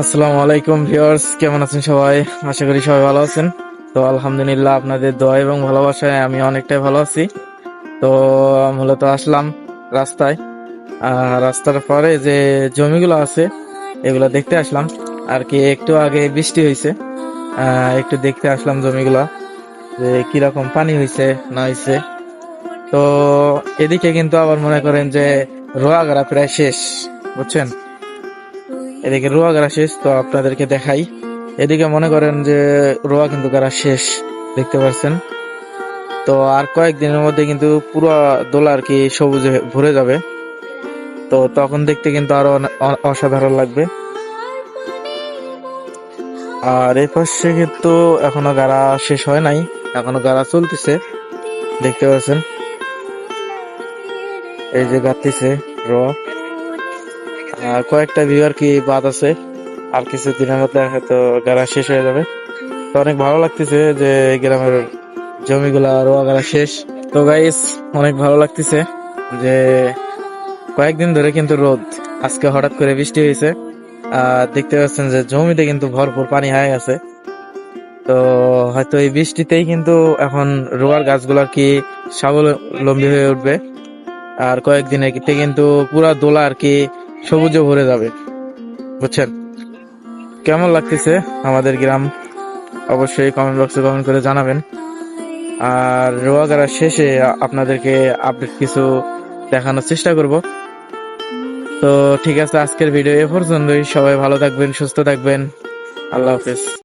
আসসালামু আলাইকুম ভিউয়ার্স, কেমন আছেন সবাই? আশা করি সবাই ভালো আছেন। তো আলহামদুলিল্লাহ আপনাদের দোয়া এবং ভালোবাসায় আমি অনেকটাই ভালো আছি। তো মূলত আসলাম রাস্তায়। রাস্তার পরে যে জমিগুলো আছে, এগুলো দেখতে আসলাম। আর কি একটু আগে বৃষ্টি হয়েছে একটু দেখতে আসলাম জমিগুলো, যে কীরকম পানি হয়েছে না হয়েছে তো এদিকে কিন্তু আবার মনে করেন যে রোয়াগাড়া প্রায় শেষ, বুঝছেন? এদিকে রোয়া গাড়া শেষ, তো আপনাদেরকে দেখাই। এদিকে মনে করেন যে রোয়া কিন্তু গাড়া শেষ, দেখতে পাচ্ছেন তো আর কয়েকদিনের মধ্যে কিন্তু পুরো দোলা আর কি সবুজে ভরে যাবে। তো তখন দেখতে কিন্তু আরও অসাধারণ লাগবে। আর এই পাশে কিন্তু এখনও গাড়া শেষ হয় নাই, এখনও গাড়া চলতেছে, দেখতে পাচ্ছেন? এই যে গাড়তেছে র আর কয়েকটা ভিউ আর কি বাদ আছে। আর কিছু দিনের মধ্যে হয়তো গাড়া শেষ হয়ে যাবে। তো অনেক ভালো লাগতেছে যে গ্রামের জমিগুলা রোয়া গাড়া শেষ। তো গাইস অনেক ভালো লাগতেছে যে কয়েকদিন ধরে কিন্তু রোদ। আজকে হঠাৎ করে বৃষ্টি হয়েছে। আর দেখতে পাচ্ছেন যে জমিতে কিন্তু ভরপুর পানি হয়ে গেছে। তো হয়তো এই বৃষ্টিতেই কিন্তু এখন রোয়ার গাছগুলো কি স্বাবলম্বী হয়ে উঠবে। আর কয়েকদিনে কিন্তু পুরা দোলা আর কি সবুজে ভরে যাবে। বুঝছেন? কেমন লাগতেছে আমাদের গ্রাম? অবশ্যই কমেন্ট বক্সে কমেন্ট করে জানাবেন। আর রোয়াগারা শেষে আপনাদেরকে আপডেট কিছু দেখানোর চেষ্টা করব। তো ঠিক আছে, আজকের ভিডিও এ পর্যন্তই। সবাই ভালো থাকবেন, সুস্থ থাকবেন। আল্লাহ হাফেজ।